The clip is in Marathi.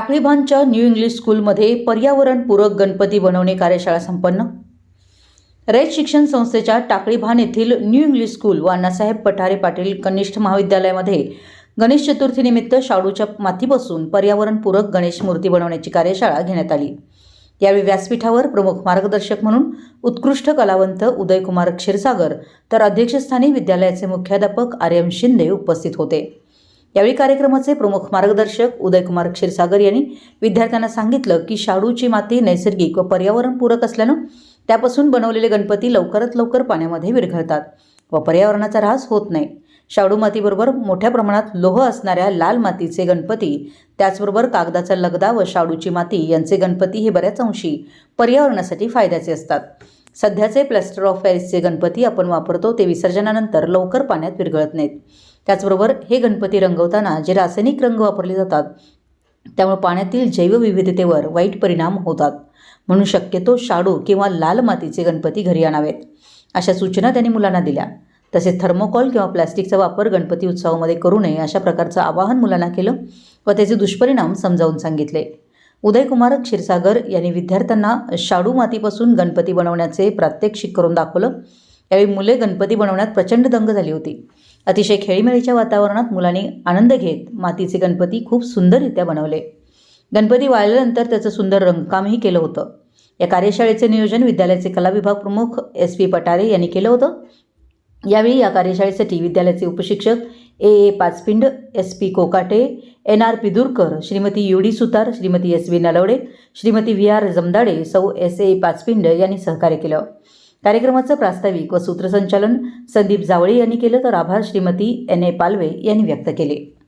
टाकळीभानच्या न्यू इंग्लिश स्कूलमध्ये पर्यावरणपूरक गणपती बनवणे कार्यशाळा संपन्न. रयत शिक्षण संस्थेच्या टाकळीभान येथील न्यू इंग्लिश स्कूल व अण्णासाहेब पठारे पाटील कनिष्ठ महाविद्यालयामध्ये गणेश चतुर्थीनिमित्त शाडूच्या मातीपासून पर्यावरणपूरक गणेश मूर्ती बनवण्याची कार्यशाळा घेण्यात आली. यावेळी व्यासपीठावर प्रमुख मार्गदर्शक म्हणून उत्कृष्ट कलावंत उदयकुमार क्षीरसागर तर अध्यक्षस्थानी विद्यालयाचे मुख्याध्यापक आर्यम शिंदे उपस्थित होते. यावेळी कार्यक्रमाचे प्रमुख मार्गदर्शक उदयकुमार क्षीरसागर यांनी विद्यार्थ्यांना सांगितलं की शाडूची माती नैसर्गिक व पर्यावरणपूरक असल्यानं त्यापासून बनवलेले गणपती लवकरात लवकर पाण्यामध्ये विरघळतात व पर्यावरणाचा ऱ्हास होत नाही. शाडू मातीबरोबर मोठ्या प्रमाणात लोह असणाऱ्या लाल मातीचे गणपती त्याचबरोबर कागदाचा लगदा व शाडूची माती यांचे गणपती हे बऱ्याच अंशी पर्यावरणासाठी फायद्याचे असतात. सध्याचे प्लॅस्टर ऑफ पॅरिसचे गणपती आपण वापरतो ते विसर्जनानंतर लवकर पाण्यात विरघळत नाहीत. त्याचबरोबर हे गणपती रंगवताना जे रासायनिक रंग वापरले जातात त्यामुळे पाण्यातील जैवविविधतेवर वाईट परिणाम होतात. म्हणून शक्यतो शाडू किंवा लाल मातीचे गणपती घरी आणावेत अशा सूचना त्यांनी मुलांना दिल्या. तसेच थर्मोकॉल किंवा प्लॅस्टिकचा वापर गणपती उत्सवामध्ये करू नये अशा प्रकारचं आवाहन मुलांना केलं व त्याचे दुष्परिणाम समजावून सांगितले. उदयकुमार क्षीरसागर यांनी विद्यार्थ्यांना शाडू मातीपासून गणपती बनवण्याचे प्रात्यक्षिक करून दाखवलं. यावेळी मुले गणपती बनवण्यात प्रचंड दंग झाली होती. अतिशय खेळीमेळीच्या वातावरणात मुलांनी आनंद घेत मातीचे गणपती खूप सुंदररित्या बनवले. गणपती वाळल्यानंतर त्याचं सुंदर रंगकामही केलं होतं. या कार्यशाळेचे नियोजन विद्यालयाचे कला विभाग प्रमुख एस पी पटारे यांनी केलं होतं. यावेळी या कार्यशाळेसाठी विद्यालयाचे उपशिक्षक A. A. Pachpind S. P. Kokate N. R. Pidurkar Shrimati U D Sutar Shrimati S. V Nalawade Shrimati V. R. Jamdade Sau S. A. पाचपिंड यांनी सहकार्य केलं. कार्यक्रमाचं प्रास्ताविक व सूत्रसंचालन संदीप जावळे यांनी केलं तर आभार श्रीमती एन. ए. पालवे यांनी व्यक्त केले.